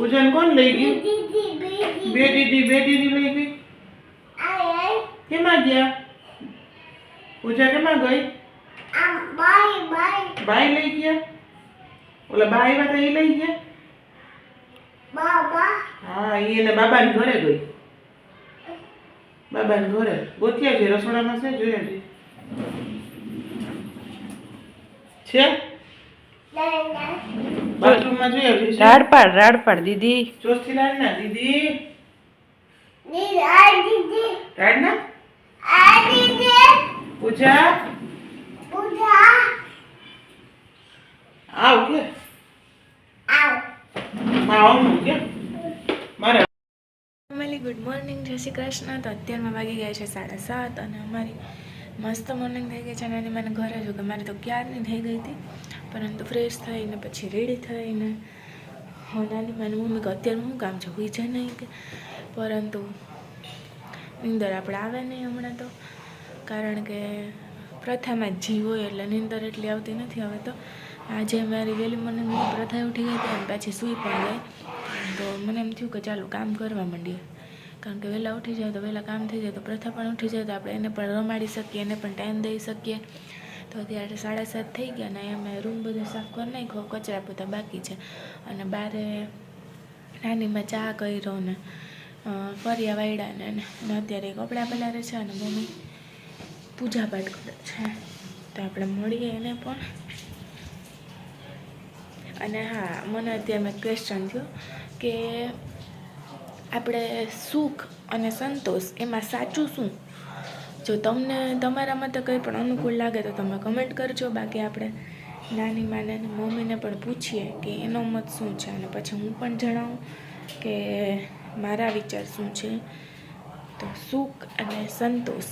उजन कौन लेगी बेटी दी बेटी दी लेगी કેમાં ગયા પૂજા કેમાં ગઈ બાય બાય બાય લઈ ગયા ઓલા બા આવ્યા હતા એ લઈ ગયા બાબા હા એને બાબાની ઘરે ગઈ બાબાને ઘરે ગોત્યા છે રસોડામાં છે જોયા છે છે? બાથરૂમમાં જોયા છે? રાડ પાડ રાડ પાડ દીદી. ચોથી લાડ ના દીદી. રાડ ના પૂજા? આવ કે માં આવનું કે? મારે ફેમિલી, ગુડ મોર્નિંગ, જય શ્રી કૃષ્ણ. તો અત્યારમાં વાગી ગયા છે સાડા સાત અને અમારી મસ્ત મોર્નિંગ થઈ ગઈ છે અને મને ઘરે જો કે મારી તો ક્યારની થઈ ગઈ હતી. પરંતુ ફ્રેશ થઈને, પછી રેડી થઈને, હું, નાની માની મમ્મી કે અત્યારે શું કામ છે? હોય છે નહીં કે? પરંતુ નીંદર આપણે આવે નહીં હમણાં તો. કારણ કે પ્રથામાં જી હોય એટલે નીંદર એટલી આવતી નથી. હવે તો આજે મારી વહેલી મને પ્રથા ઉઠી ગઈ હતી અને પાછી સૂઈ પણ ગઈ. તો મને એમ થયું કે ચાલો કામ કરવા માંડીએ. કારણ કે વહેલા ઉઠી જાય તો વહેલા કામ થઈ જાય તો પ્રથા પણ ઉઠી જાય તો આપણે એને પણ રમાડી શકીએ, એને પણ ટાઈમ દઈ શકીએ. તો અત્યારે સાડા સાત થઈ ગયા અને અમે રૂમ બધું સાફ કરી નાખ્યો, કચરા પોતા બાકી છે. અને બારે નાનીમાં ચા કર્યો ને ફર્યા વાયડાને ને અત્યારે કપડાં પલારે છે અને મમ્મી પૂજા પાઠ કરે છે. તો આપણે મળીએ એને પણ. અને હા, મને અત્યારે મેં ક્વેશ્ચન થયો કે આપણે સુખ અને સંતોષ એમાં સાચું શું? જો તમને તમારા મતે કંઈ પણ અનુકૂળ લાગે તો તમે કમેન્ટ કરજો. બાકી આપણે નાની માને મમ્મીને પણ પૂછીએ કે એનો મત શું છે? અને પછી હું પણ જણાવું કે મારા વિચાર શું છે? તો સુખ અને સંતોષ.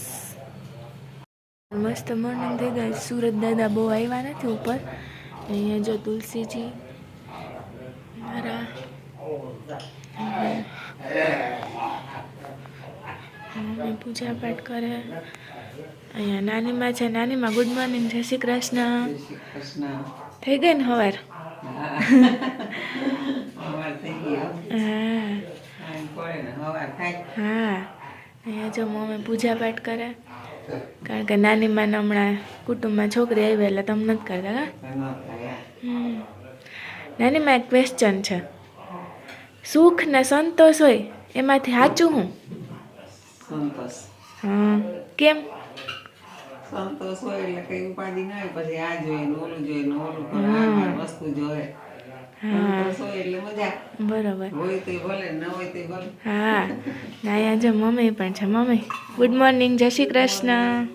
મસ્ત મોર્નિંગ થઈ ગઈ. સુરત દાદા બહુ આવ્યા નથી ઉપર. અહીંયા જો તુલસીજી, મારા પૂજા પાઠ કરે. અહીંયા નાનીમાં છે, નાનીમાં ગુડ મોર્નિંગ જય શ્રી કૃષ્ણ. થઈ ગઈ ને હવાર? હા. અહીંયા જો મમ્મી પૂજા પાઠ કરે. કારણ કે નાની માં હમણાં કુટુંબમાં છોકરી આવી એટલે તમે નથી કરતા, હા. નાની માં એક ક્વેશ્ચન છે. સુખ ને સંતોષ હોય એમાંથી સાચું હું? સંતોષ. હા કેમ? સંતોષ હોય એટલે કઈ ઉપાધિ ના હોય પછી આ જોઈએ ને ઓલું જોઈએ ને ઓલું પણ વસ્તુ જોઈએ સંતોષ હોય એટલે મજા. બરોબર. હા. ને અહીંયા જો મમ્મી પણ છે. મમ્મી ગુડ મોર્નિંગ જય શ્રી કૃષ્ણ.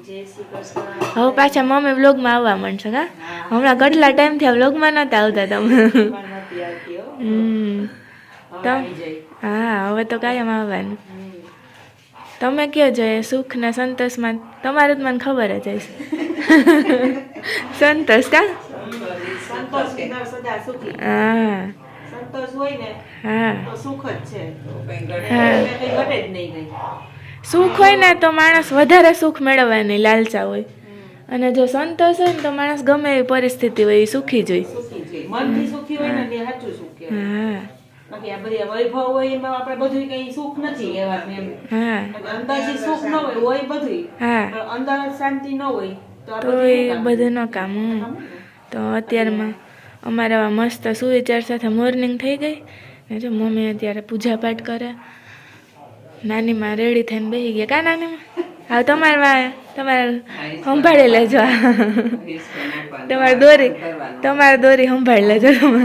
હવે પાછા મમ્મી વ્લોગમાં આવવા માંડશે હા? હમણાં કેટલા ટાઈમથી આ વ્લોગમાં નહોતા આવતા તમે. હમ. હા હવે તો કાયમ આવવાનું. તમે કયો જોઈએ સુખ ને સંતોષમાં તમારે તો મને ખબર જ હશે. સંતોષ કા? હા. સંતોષ હોય ને હા. સુખ હોય ને તો માણસ વધારે સુખ મેળવવાની લાલચા હોય. અને જો સંતોષ હોય ને તો માણસ ગમે એવી પરિસ્થિતિ હોય એ સુખી જ હોય સુખી છે મનથી સુખી હોય ને તે સાચું સુખ કહેવાય હા બાકી આ વૈભવ હોય એમાં આપણે બધું કઈ સુખ નથી એવા એમ. હા. અંદરથી સુખ ન હોય હોય બધું હા. પણ અંદર શાંતિ ન હોય તો એ બધું ન કામ હમ. તો અત્યારમાં અમારે મસ્ત સુવિચાર સાથે મોર્નિંગ થઈ ગઈ. ને જો મમ્મી અત્યારે પૂજા પાઠ કરે. નાનીમાં રેડી થઈને બેસી ગયા. કા નાનીમાં? હા તમારે તમારે સંભાળી લેજો. તમારે દોરી તમારે દોરી સંભાળી લેજો તમે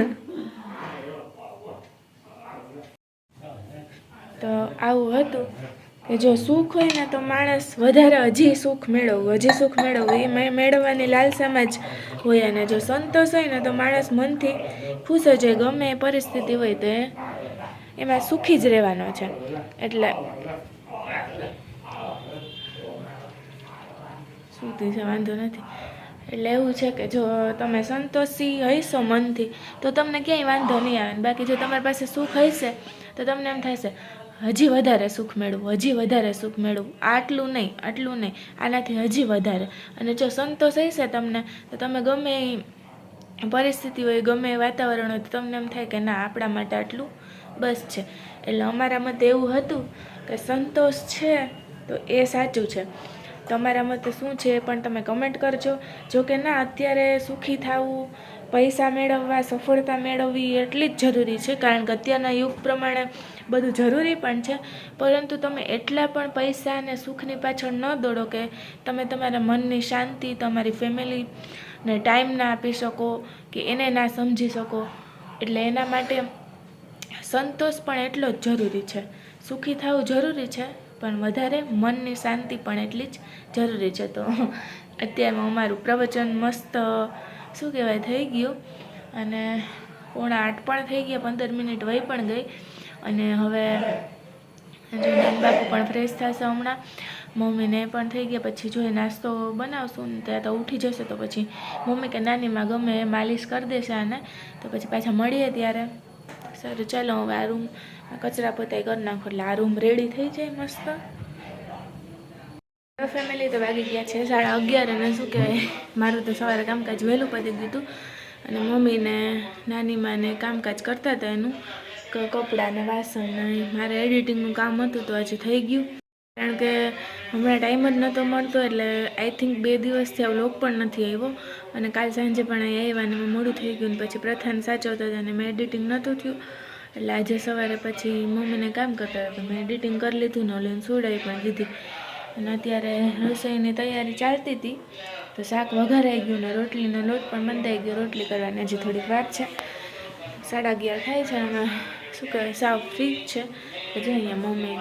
તો આવું હતું કે જો સુખ હોય ને તો માણસ વધારે હજી સુખ મેળવવું, હજી સુખ મેળવવું. એ મેળવવાની લાલસામાં જ હોય અને જો સંતોષ હોય ને તો માણસ મનથી ખુશ જ હોય, ગમે એ પરિસ્થિતિ હોય તો એમાં સુખી જ રહેવાનો છે. એટલે સુધી છે, વાંધો નથી. એટલે એવું છે કે જો તમે સંતોષી હશો મનથી, તો તમને ક્યાંય વાંધો નહીં આવે. બાકી જો તમારી પાસે સુખ હશે તો તમને એમ થશે હજી વધારે સુખ મેળવું, હજી વધારે સુખ મેળવું. આટલું નહીં આટલું નહીં. આનાથી હજી વધારે. અને જો સંતોષ હશે તમને, તો તમે ગમે પરિસ્થિતિ હોય, ગમે એ વાતાવરણ હોય, તો તમને એમ થાય કે ના, આપણા માટે આટલું બસ છે. એટલે અમારા મતે એવું હતું કે સંતોષ છે તો એ સાચું છે. તમારા મતે શું છે એ પણ તમે કમેન્ટ કરજો. જો કે ના, અત્યારે સુખી થવું, પૈસા મેળવવા, સફળતા મેળવવી એટલી જ જરૂરી છે. કારણ કે અત્યારના યુગ પ્રમાણે બધું જરૂરી પણ છે. પરંતુ તમે એટલા પણ પૈસા અને સુખની પાછળ ન દોડો કે તમે તમારા મનની શાંતિ, તમારી ફેમિલીને ટાઈમ ના આપી શકો, કે એને ના સમજી શકો. એટલે એના માટે સંતોષ પણ એટલો જ જરૂરી છે. સુખી થવું જરૂરી છે, પણ વધારે મનની શાંતિ પણ એટલી જ જરૂરી છે. તો અત્યારમાં અમારું પ્રવચન મસ્ત, શું કહેવાય, થઈ ગયું. અને પોણા આઠ પણ થઈ ગયા, પંદર મિનિટ વહી પણ ગઈ. અને હવે જો બાપુ પણ ફ્રેશ થશે હમણાં. મમ્મીને પણ થઈ ગયા. પછી જો એ નાસ્તો બનાવશું ને ત્યાં તો ઉઠી જશે તો પછી મમ્મી કે નાનીમાં ગમે એ માલિશ કરી દેશે આને. તો પછી પાછા મળીએ ત્યારે. સારું, ચાલો હવે આ રૂમ કચરા પોતાય કરી નાખો એટલે આ રૂમ રેડી થઈ જાય મસ્ત. ફેમિલી તો વાગી ગયા છે સાડા અગિયાર અને શું કહેવાય? મારું તો સવારે કામકાજ વહેલું પતી દીધું અને મમ્મીને નાનીમાને કામકાજ કરતા હતા એનું. કપડાં ને વાસણ ને મારે એડિટિંગનું કામ હતું તો આજે થઈ ગયું. કારણ કે હમણાં ટાઈમ જ નહોતો મળતો એટલે આઈ થિંક બે દિવસથી આ વ્લોગ પણ નથી આવ્યો. અને કાલ સાંજે પણ અહીં આવ્યા અને મેં મોડું થઈ ગયું ને પછી પ્રથાને સાચવતો હતા અને મેં એડિટિંગ નહોતું થયું. એટલે આજે સવારે પછી મમ્મીને કામ કરતા હતા મેં એડિટિંગ કરી લીધું ને ઓલીને સુડાવી પણ દીધી અને અત્યારે રસોઈની તૈયારી ચાલતી હતી. તો શાક વઘારાઈ ગયું ને રોટલીનો લોટ પણ બંધાઈ ગયો. રોટલી કરવાની હજી થોડીક વાર છે. સાડા અગિયાર થાય છે અને શું કહે સાવ ફ્રી છે. પછી અહીંયા મમ્મી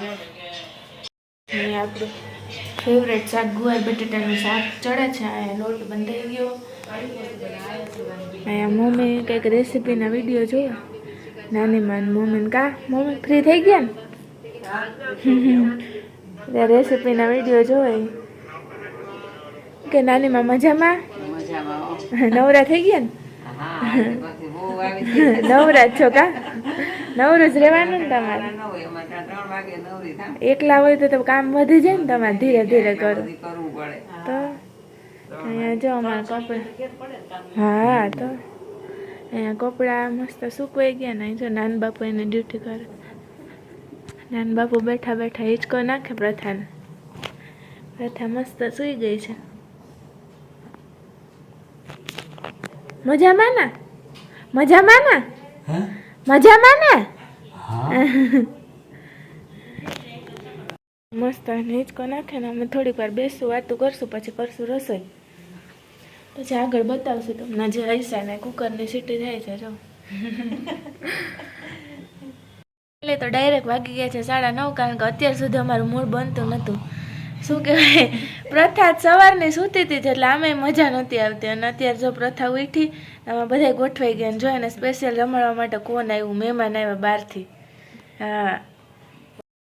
અહીંયા આપણું ફેવરેટ શાક ગુવાર બટેટાનું શાક ચડે છે. અહીંયા લોટ બંધાઈ ગયો. અહીંયા મમ્મી કંઈક રેસીપીના વીડિયો જોયો. નાની માન મમ્મીને કા? મમ્મી ફ્રી થઈ ગયા ને? રેસીપીના વીડિયો જોવાય કે નાની માં મજામાં? નવરા થઈ ગયા ને. નવરા છો કા? નવરું જ રહેવાનું ને તમારે? એકલા હોય તો તો કામ વધી જાય ને તમારે ધીરે ધીરે કરો. તો અહીંયા જો અમારા કપડાં હા તો અહીંયા કપડાં મસ્ત સુકવાઈ ગયા ને અહીં જો નાન બાપુ એને ડ્યુટી કરે. નાન બાપુ બેઠા બેઠા હિંચકો નાખે પ્રથાને. પ્રથા મસ્ત સૂઈ ગઈ છે. મજામાં ના? મજામાં ના? મજામાં ને? મસ્ત હિંચકો નાખે ને અમે થોડીક વાર બેસું વાતું કરશું પછી કરશું રસોઈ. પછી આગળ બતાવશું તમને જે હૈસા ને કુકરની સીટી થાય છે જો. એટલે તો ડાયરેક્ટ વાગી ગયા છે સાડા નવ કારણ કે અત્યાર સુધી અમારું મૂળ બનતું નહોતું શું કહેવાય? પ્રથા સવારની સૂતી હતી એટલે આમે મજા નહોતી આવતી. અને અત્યારે જો પ્રથા ઉઠી આમાં બધા ગોઠવાઈ ગયા જો એને સ્પેશિયલ રમાડવા માટે કોણ આવ્યું? મહેમાન આવ્યા બહારથી. હા.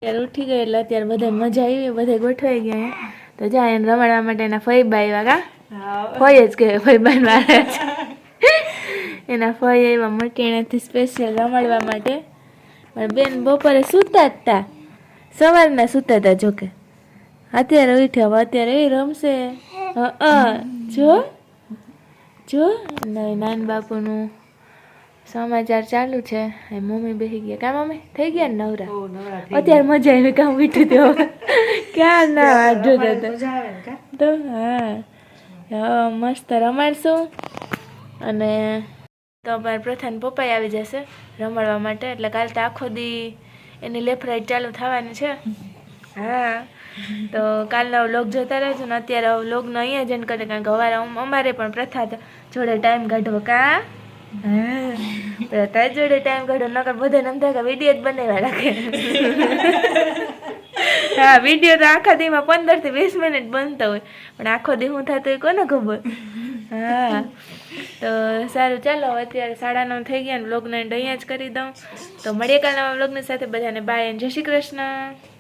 અત્યારે ઉઠી ગઈ એટલે અત્યારે બધા મજા આવી બધા ગોઠવાઈ ગયા તો જા એને રમાડવા માટે એના ફઈબા આવ્યા કા? ફઈ જ કહેવાય ફઈબા મારે એના ફઈ આવ્યા મટીણાથી સ્પેશિયલ રમાડવા માટે. મારા બેન બપોરે સૂતા જ હતા સવારના સૂતા હતા જોકે. અત્યારે ઉઠ્યા અત્યારે એ રમશે. જો જો. નહીં નાન બાપુનું સમાચાર ચાલુ છે. એ મમ્મી બેસી ગયા. કા મમ્મી? થઈ ગયા ને નવરા? અત્યારે મજા આવી કામ ઉઠ્યું તેઓ ક્યાં ના વાંધો હતા તો હા. હા મસ્ત રમાડશું. અને તો અમારા પ્રથાન પપ્પાએ આવી જશે રમાડવા માટે. એટલે કાલ તો આખો દી એની લેફરાઈટ ચાલુ થવાની છે. હા. તો કાલનો વ્લોગ જોતા રહેજો ને અત્યારે વ્લોગનો અહીંયા જ કરે કારણ કે હવારે અમારે પણ પ્રથા જોડે ટાઈમ કાઢવો કા? પ્રથા જોડે ટાઈમ કાઢો નકર બધાને એમ થાય કે વીડિયો જ બનાવ્યા રાખે. હા વીડિયો તો આખા દીમાં પંદરથી વીસ મિનિટ બનતા હોય પણ આખો દી હું થતો હોય કોને ખબર? હા. તો સારું ચાલો અત્યારે સાડા નવ થઈ ગયા ને એન્ડ અહીંયા જ કરી દઉં. તો મળીએ કાલના બ્લોગની સાથે બધાને. બાય જય શ્રી કૃષ્ણ.